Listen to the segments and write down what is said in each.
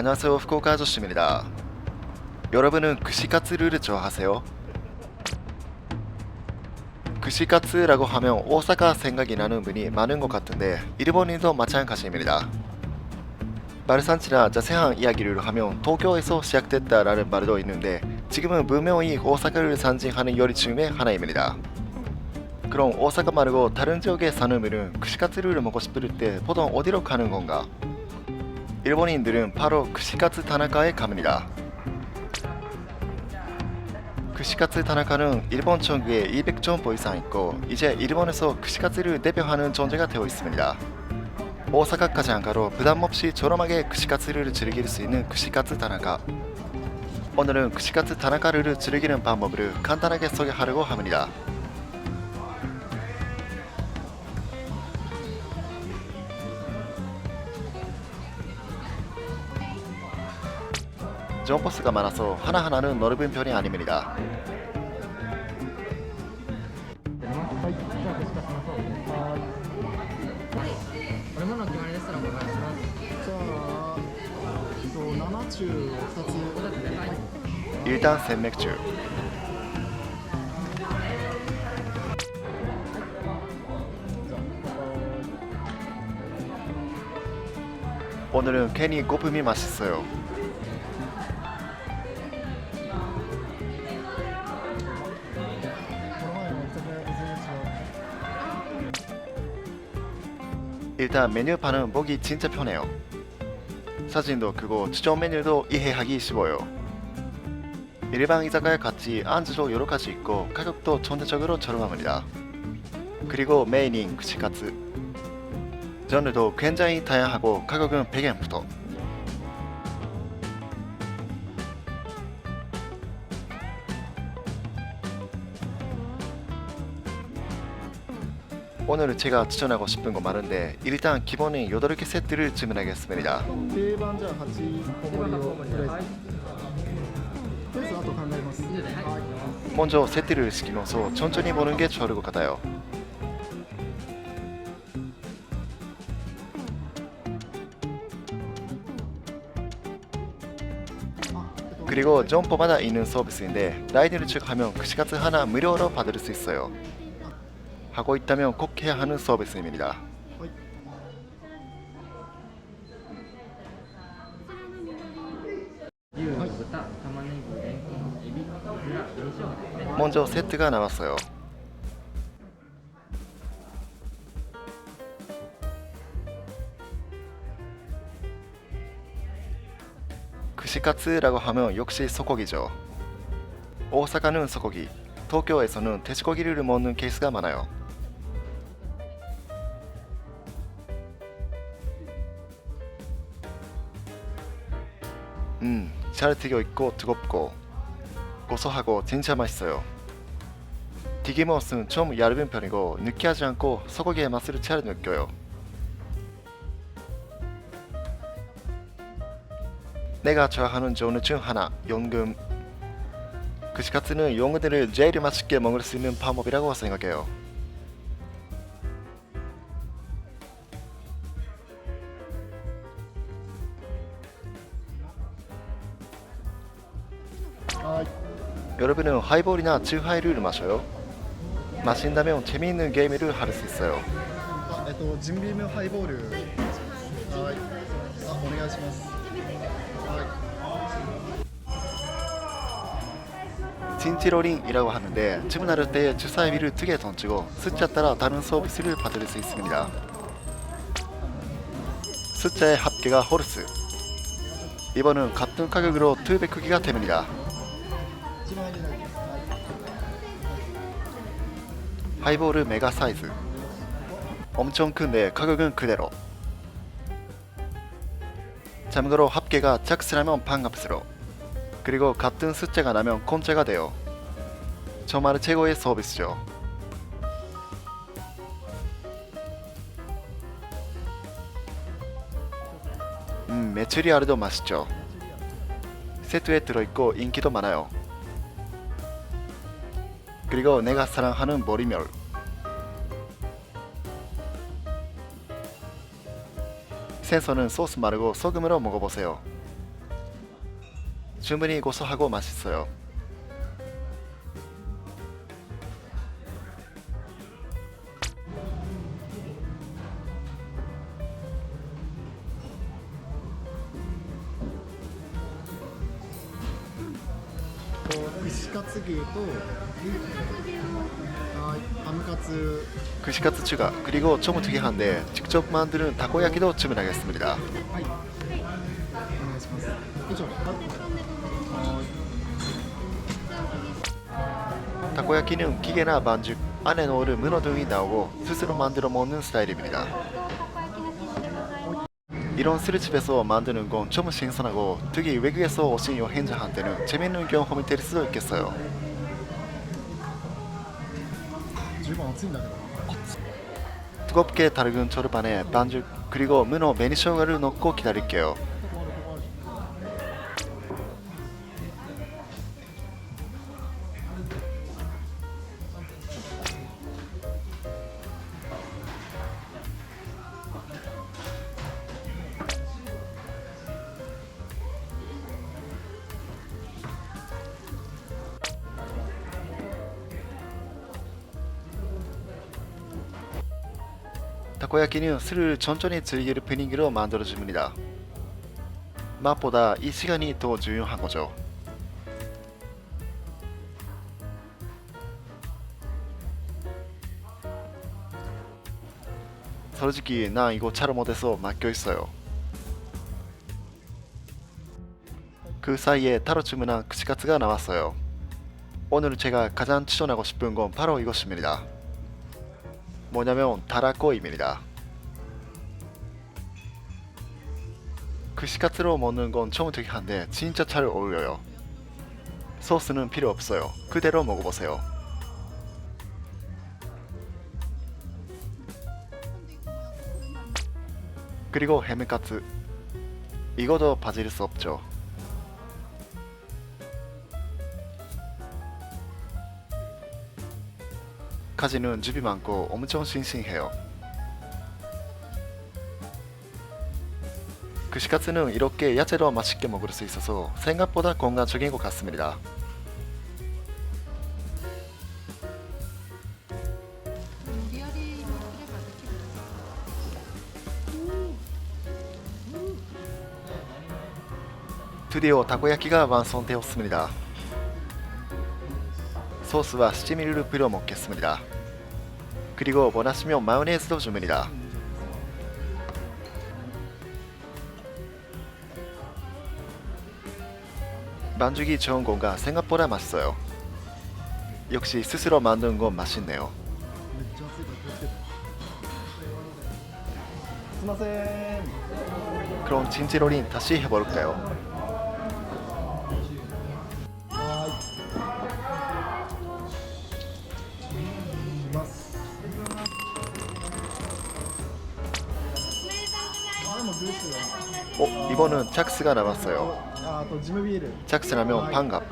안녕하세요 후쿠오카 아저씨입니다. 여러분은 규시카츠 를 좋아하세요? 규시카츠라고 하면 오사카 생각이 나는 분이 많은 것 같은데 일본인도 마찬가지입니다. 말산치나 자세한 이야기를 하면 도쿄에서 시작됐다라는 말도 있는데 지금은 분명히 오사카를 상징하는 요리 중의 하나입니다. 그럼 오사카 말고 다른 지역에 사는 분은 규시카츠를 먹고 싶을 때 보통 어디로 가는 건가? 일본인들은 바로 규시카츠 타나카에 갑니다. 규시카츠 타나카는 일본 전국에 200점포 이상 있고 이제 일본에서 규시카츠를 대표하는 존재가 되어 있습니다. 오사카까지 안 가도 부담 없이 저렴하게 규시카츠를 즐길 수 있는 규시카츠 타나카. 오늘은 규시카츠 타나카를 즐기는 방법을 간단하게 소개하려고 합니다. 점퍼스가 많아서 하나하나는 넓은 편이 아닙니다. 일단 생맥주. 오늘은 괜히 거품이 맛있어요. 일단 메뉴판은 보기 진짜 편해요. 사진도 크고 추천 메뉴도 이해하기 쉬워요. 일반 이자카야 같이 안주도 여러 가지 있고 가격도 전체적으로 저렴합니다. 그리고 메인인 쿠시카츠. 장르도 굉장히 다양하고 가격은 100엔부터. 오늘 제가 추천하고 싶은 거 많은데 일단 기본인 8개 세트를 주문하겠습니다. 일반자 같이 먼저 세트를 시키면서 천천히 보는 게 좋을 것 같아요. 그리고 점퍼마다 있는 서비스인데 라이드를 측하면 그시가스 하나 무료로 받을 수 있어요. 하고 있다면 꼭 해야 하는 서비스입니다. 먼저 세트가 나왔어요. 시카츠라고 하면 역시 소고기죠. 오사카는 소고기, 도쿄에서는 돼지고기를 먹는 케이스가 많아요. 음, 잘 튀겨 있고 뜨겁고 고소하고 진짜 맛있어요. 튀김옷은 좀 얇은 편이고 느끼하지 않고 소고기의 맛을 잘 느껴요. 내가 좋아하는 genre 중 하나, 연금. 그시카츠는 용어들을 제일 맛있게 먹을 수 있는 방법이라고 생각해요. 여러분은 하이볼이나 즈하이를 마셔요. 마신다면 재미있는 게임을 할 수 있어요. 아, 에또 진비면 하이볼을. 아, 진티로링이라고 하는데 주문할 때 주사위를 두 개 던지고 숫자 따라 다른 서비스를 받을 수 있습니다. 숫자의 합계가 호르스 이번은 같은 가격으로 200기가 됩니다. 하이볼은 메가 사이즈. 엄청 큰데 가격은 그대로. 참고로 합계가 작스라면 반값으로. 그리고 같은 숫자가 나면 공짜가 돼요. 정말 최고의 서비스죠. 음, 메추리알도 맛있죠. 세트에 들어있고 인기도 많아요. 그리고 내가 사랑하는 머리멸 생선은 소스 마르고 소금으로 먹어보세요. 주문이 고소하고 맛있어요. 그 시카츠기에도 いハムカツ 그시카츠 추가 그리고 좀 특이한데 직접 만드는 타코야키도 주문하겠습니다. はいお願いします以上あ 타코야키는 기계나 반죽, 안에 넣을 문어 등이 나오고 스스로 만들어 먹는 스타일입니다. 이런 스리집에서 만드는 건 좀 신선하고 특히 외국에서 오신 여행자한테는 재밌는 경험이 될 수도 있겠어요. 十分熱いんだけど 뜨겁게 달군 절반에 반죽 그리고 문어 매니쇼가를 넣고 기다릴게요. 타코야키는 술을 천천히 즐길 분위기로 만들어줍니다. 맛보다 이 시간이 더 중요한 거죠. 솔직히 나 이거 잘 못해서 맡겨 있어요. 그 사이에 따로 주문한 크시카츠가 나왔어요. 오늘 제가 가장 추천하고 싶은 건 바로 이것입니다. 뭐냐면 다라코입니다. 그시카츠로 먹는 건좀 특이한데 진짜 잘 어울려요. 소스는 필요 없어요. 그대로 먹어보세요. 그리고 해물카츠 이거도 빠질 수 없죠. 아직까지는 줍이 많고 엄청 싱싱해요. 그시카츠는 이렇게 야채로 맛있게 먹을 수 있어서 생각보다 건강적인 것 같습니다. 드디어 타코야키가 완성되었습니다. 소스와 수지밀로 뿌려 먹겠습니다. 그리고 원하시면 마요네즈도 주문이다. 만족이 좋은 건가 생각보다 맛있어요. 역시 스스로 만든 건 맛있네요. 그럼 진지로린 다시 해볼까요? 1번은 착스가 남았어요. 착스라면 반갑.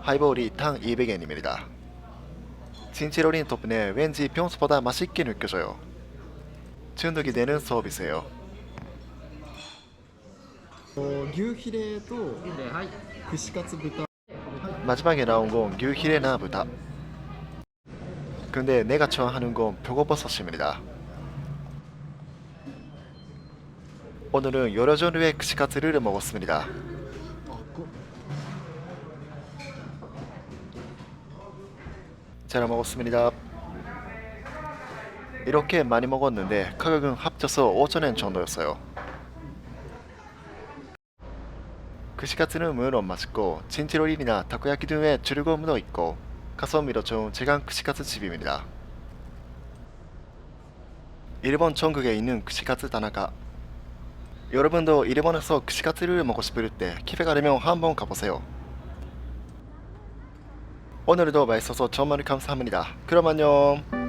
하이볼이 탕 200엔입니다. 진치로린 덕분에 왠지 평소보다 맛있게 느껴져요. 중독이 되는 서비스예요. 마지막에 나온 건 뉴히레나 부다. 근데 내가 좋아하는 건 표고버섯입니다. 오늘은 여러 종류의 크시카츠를 먹었습니다. あこ잘 먹었습니다. 이렇게 많이 먹었는데 가격은 합쳐서 5천엔 정도였어요. 그시카츠는 물론 맛있고 진치로린이나 타코야키 등의 즐거움도 있고 가성비도 좋은 제강 크시카츠 집입니다. 일본 전국에 있는 크시카츠 다나카 여러분도 일본에서 크시카츠를 먹고 싶을 때 기회 가려면 한번 가보세요. 오늘도 맛있어서 정말 감사합니다. 그럼 안녕.